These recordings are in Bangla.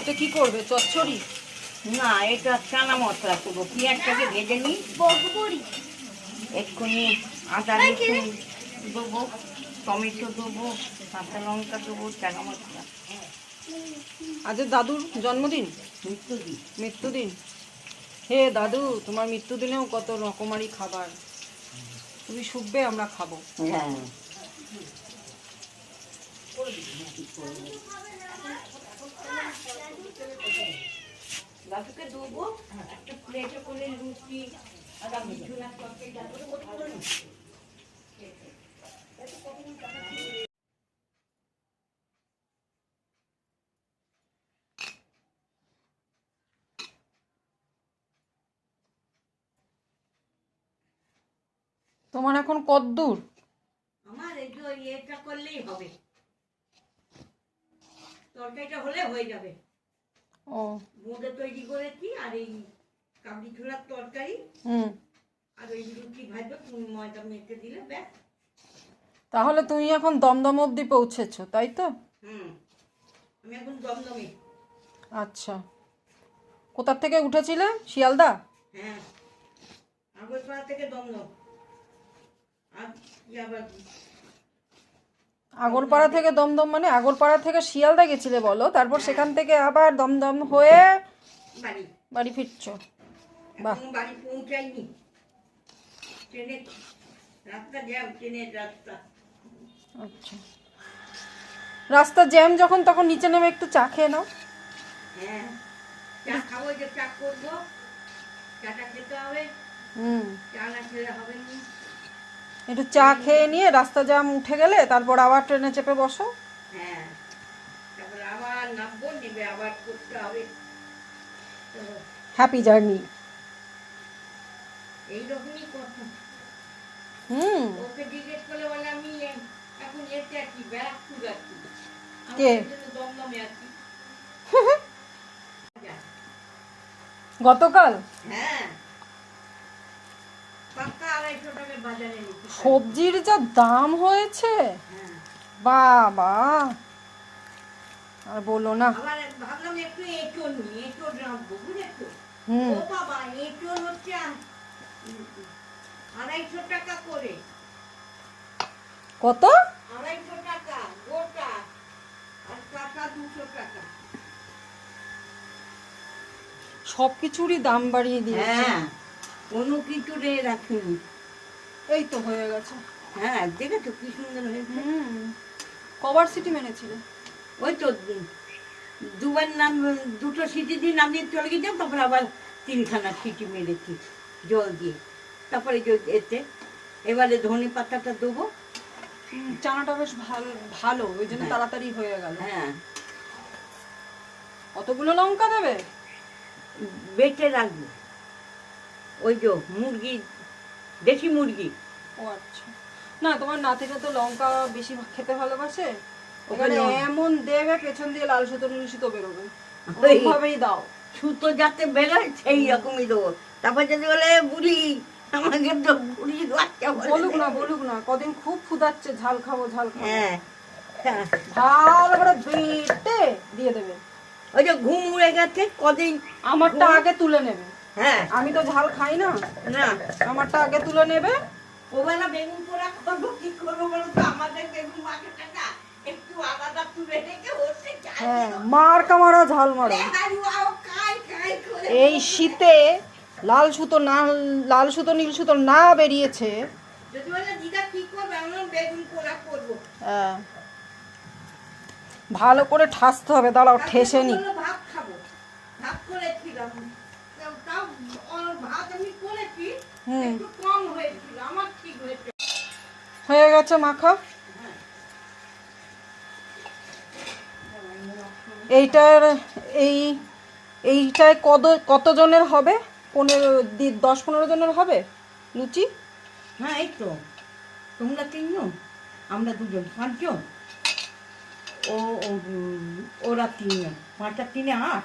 এটা কি করবে? চচ্চড়ি? না এটা চানা মশলা করব। পেঁয়াজটাকে ভেজে নিই। বকবড়ি এক্ষুনি আদা রসুন দেবো টমেটো দেবো কাঁচা লঙ্কা দেবো চানা মশলা। আজ দাদুর জন্মদিন? দিই মৃত্যুদিন? হে দাদু তোমার মৃত্যুদিনেও কত রকমারি খাবার। তুমি শুকবে আমরা খাব। হ্যাঁ। দেবো একটা প্লেটে করে লুচি আর আমি ঝুলা তরকারি। তোমার এখন কদ্দূর আমার এই যে এটা করলেই হবে তরকারিটা হলে হয়ে যাবে। ও। বোঁদে তৈরি করেছি আর এই কাবলি ছোলার তরকারি। হুম। আর ওই রুটি ভাজবো তুমি ময়দা মেখে দিলে ব্যাস। তাহলে তুমি এখন দমদম অবধি পৌঁছেছো তাই তো? হুম। আমি এখন দমদমে। আচ্ছা। কোথার থেকে উঠেছিলে? শিয়ালদা? হ্যাঁ। আগরপাড়া থেকে দমদম। আর আবার আগরপাড়া থেকে দমদম মানে আগরপাড়া থেকে শিয়ালদা গেছিলে বলো তারপর সেখান থেকে আবার দমদম হয়ে বাড়ি। বাড়ি ফিরছো। বাহ। বাড়ি পৌঁছাইনি। ট্রেনে রাস্তা জ্যাম ট্রেনের রাস্তা। আচ্ছা। রাস্তা জ্যাম যখন তখন নিচে নেমে একটু চা খেয়ে নাও। হ্যাঁ চা খাব যে চা করব। চাটা খেতে হবে। হুম। চা না খেলে হবে না। একটু চা খেয়ে নিয়ে রাস্তা জাম উঠে গেলে তারপর আবার ট্রেনে চেপে বসো। হ্যাঁ তারপরে আবার নামবো নেবে আবার করতে হবে। হ্যাপি জার্নি এইরকমই কথা। হুম। ওকে জিজ্ঞেস করলে বলে আমি এখন এতে আছি ব্যারাকপুর আছি। কে? দমদমে আছি। গতকাল? হ্যাঁ পাক্কা আড়াইশো টাকার বাজারে নিচ্ছি সবজির যা দাম হয়েছে? হ্যাঁ। বাবা। আর বলো না। ভাবলাম একটু এঁচড় নিই এঁচড় রাখব বুঝেছ? হুম। ও বাবা এঁচড় হচ্ছে আড়াইশো টাকা করে। কত? আড়াইশো টাকা গোটা। আর টাকা দুশো টাকা। সব কিছুরই দাম বাড়িয়ে দিয়েছে। হ্যাঁ কোনো কিছু রে রাখিনি। এই তো হয়ে গেছে। হ্যাঁ দেখেছ কি সুন্দর হয়েছে। হুম কবার সিটি মেনেছিলে? ওই তো দুবার নাম দুটো সিটি দিয়ে নামিয়ে চলে গেছিলাম তারপর আবার তিনখানা সিটি মেরেছি জল দিয়ে। তারপরে এতে এবারে ধনে পাতাটা দেবো। চানাটা বেশ ভালো ভালো ওই জন্য হ্যাঁ। তাড়াতাড়ি হয়ে গেল। হ্যাঁ। কতগুলো লঙ্কা দেবে? বেটে রাখব। ওই যে মুরগি দেশি মুরগি। ও আচ্ছা। না তোমার নাতিটা তো লঙ্কা বেশি খেতে ভালোবাসে। ওখানে এমন দেবে পেছন দিয়ে লাল সুতো নীল সুতো বেরোবে। ওইভাবেই দাও। সুতো যাতে বেরোয় সেই রকমই দেবো। তারপর যদি বলে বুড়ি আমাকে তো বুড়ি বাচ্চা বলুক না বলুক না কদিন খুব ক্ষুধাচ্ছে ঝাল খাব ঝাল খাব। হ্যাঁ। হ্যাঁ। ভালো করে বেটে দিয়ে দেবে। ওই যে ঘুম উড়ে গেছে কদিন আমারটা আগে তুলে নেবে। হ্যাঁ। আমি তো ঝাল খাই না। না। আমারটা আগে তুলে নেবে। ওবেলা বেগুন পোড়া করব কি করব বলো তো? আমাদের বেগুন না একটু আলাদা তুলে রেখে ওতে হ্যাঁ মার কামারা ঝাল মারো। খাই খাই করে। এই শীতে লাল সুতো না লাল সুতো নীল সুতো না বেরিয়েছে। যদি বলে দিদা কি করবে? আমি বেগুন পোড়া করব। হ্যাঁ। ভালো করে ঠাসতে হবে। দাঁড়াও ঠেসে নি। ভাত করেছিলাম তাও- তাও অ- ভাত আমি করেছি হুম। হয়েছে। হয়ে গেছে মাখা? এইটার এই এইটায় কত কতজনের হবে? পনেরো দশ পনেরো জনের হবে? লুচি? হ্যাঁ এই তো। তোমরা তিনজন আমরা দুজন পাঁচজন। ও ও- ওরা তিনজন পাঁচটা তিনে আট।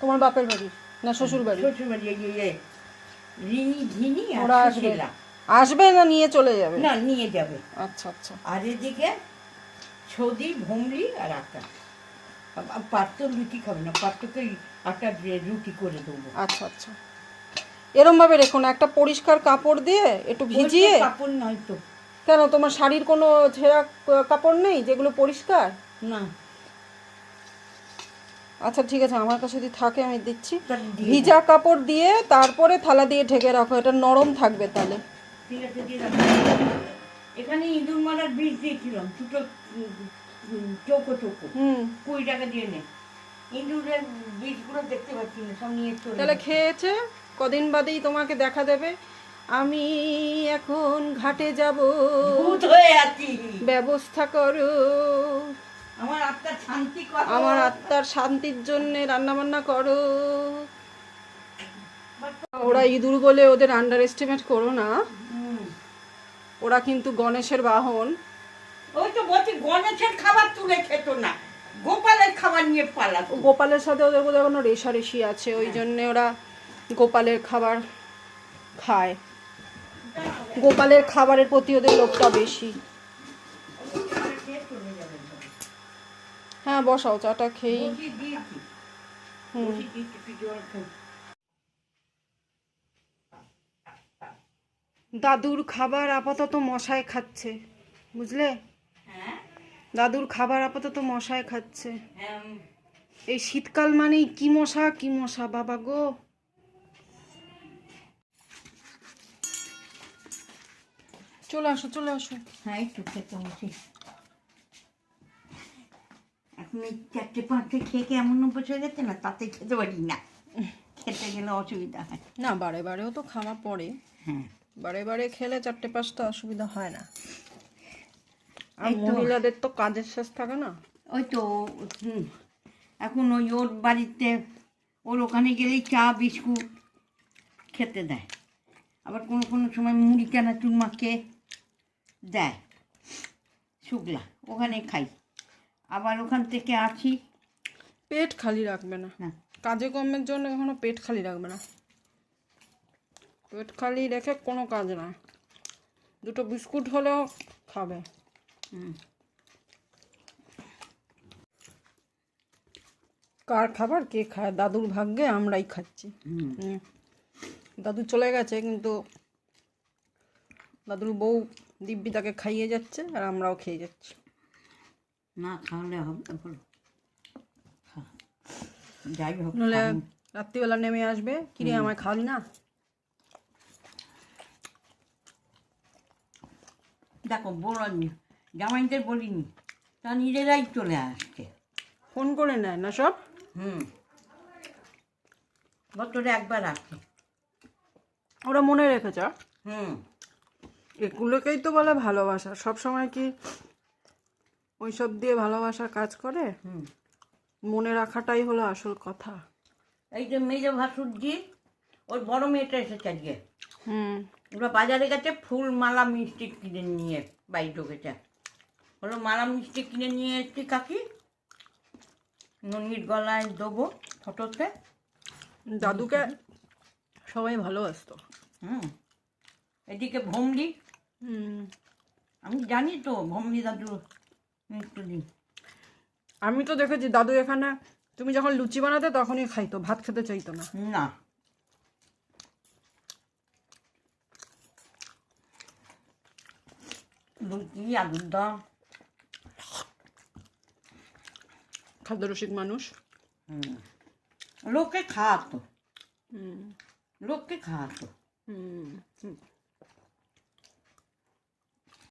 তোমার বাপের বাড়ি না শ্বশুর বাড়ি শ্বশুর বাড়ি এই। রিনি আর ওরা আসবে। সুশীলা। আসবে না নিয়ে চলে যাবে? না নিয়ে যাবে। আচ্ছা আচ্ছা। আর এদিকে সৌদি ভমরি আর আটা পাত্র রুটি খাবে না পাত্রকে আটা রুটি করে দেবো। আচ্ছা আচ্ছা। এরম ভাবে রেখো না একটা পরিষ্কার কাপড় দিয়ে একটু ভিজিয়ে কাপড় নয় তো। কেন তোমার শাড়ির কোনো ছেঁড়া কাপড় নেই যেগুলো পরিষ্কার? না। আচ্ছা ঠিক আছে আমার কাছে যদি থাকে আমি দিচ্ছি। ভিজা কাপড় দিয়ে তারপরে থালা দিয়ে ঢেকে রাখো এটা নরম থাকবে তাহলে। ঠিক আছে এখানে ইঁদুর মারার বীজ দিয়েছিলাম দুটো উম, উম, চৌকো চৌকো। হুম। কুড়ি টাকা দিয়ে নে। ইঁদুরের বীজগুলো দেখতে পাচ্ছি না সব নিয়ে চলে তাহলে খেয়েছে কদিন বাদেই তোমাকে দেখা দেবে। আমি এখন ঘাটে যাব। ভূত হয়ে আছি। ব্যবস্থা করো। আমার আত্মা শান্তি আমার আত্মার শান্তির জন্য রান্না বান্না করো। ওরা ইঁদুর বলে ওদের আন্ডার এস্টিমেট করো না। ওরা কিন্তু গণেশের বাহন। ওই তো বলছি গণেশের খাবার তুলে খেত না। গোপালের খাবার নিয়ে পালাতো। গোপালের সাথে ওদের বোধহয় কোনো রেশারেশি আছে ওই জন্য ওরা গোপালের খাবার খায়। গোপালের খাবারের প্রতি ওদের লোভটা বেশি। হ্যাঁ বসাও চাটা হুম। খাই। দাদুর খাবার আপাতত মশায় খাচ্ছে বুঝলে? হ্যাঁ? দাদুর খাবার আপাতত মশায় খাচ্ছে। হ্যাঁ। এই শীতকাল মানেই কি মশা কি মশা বাবা গো? চলে আসো চলে আসো। হ্যাঁ একটু খেতে এখন চারটে পাঁচটে খেয়ে খেয়ে এমন অভ্যাস হয়ে গেছে না? তাতে খেতে পারি না। খেতে গেলে অসুবিধা হয়। না বারে বারেও তো খাওয়া পড়ে। হ্যাঁ। বারে বারে খেলে চারটে পাঁচটা অসুবিধা হয় না। আর তো। মহিলাদের তো কাজের শেষ থাকে না। ওই তো এখন ওই ওর বাড়িতে ওর ওখানে গেলেই চা বিস্কুট খেতে দেয়। আবার কোনো কোনো সময় মুড়ি চানাচুর মাকে দেয়। শুকলা ওখানে খাই। আবার ওখান থেকে আসি পেট খালি রাখবে না। হ্যাঁ। কাজে কর্মের জন্য কখনো পেট খালি রাখবে না। পেট খালি রেখে কোনো কাজ না। দুটো বিস্কুট হলেও খাবে। কার খাবার কে খায়? দাদুর ভাগ্যে আমরাই খাচ্ছি। হুম। হুম। দাদু চলে গেছে কিন্তু দাদুর বউ দিব্যি তাকে খাইয়ে যাচ্ছে আর আমরাও খেয়ে যাচ্ছি। না খাওয়ালে হবে বলো যাই হোক খাব। রাত্রিবেলা নেমে আসবে। কিরে আমায় খাওয়ালি না? দেখো বলিনি জামাইদের বলিনি তা নিজেরাই চলে আসছে। ফোন করে নেয় না সব? হুম। বছরে একবার আসছে ওরা মনে রেখেছে? হুম। এগুলোকেই তো বলে ভালোবাসা। সব সময় কি ওইসব দিয়ে ভালোবাসা কাজ করে? হুম। মনে রাখাটাই হলো আসল কথা। এই যে মেজে ভাসুরজি ওর বড় মেয়েটা এসেছে আজকে। হুম। ওরা বাজারে গেছে ফুল মালা মিষ্টি কিনে নিয়ে বাড়ি ঢুকেছে। হলো মালা মিষ্টি কিনে নিয়ে এসেছি কাকি? ননির গলায় দেবো ফটোতে। দাদুকে? সবাই ভালোবাসতো। হুম। এদিকে ভমরি। হুম। আমি জানি তো ভমরি দাদু আমি তো দেখেছি দাদু এখানে তুমি যখন লুচি বানাতে তখনই খাইতো ভাত খেতে চাইতো না। না। লুচি আলুর দম খাদ্যরসিক মানুষ। হুম। লোকে খাওয়াতো। হুম। লোককে খাওয়াতো। হুম।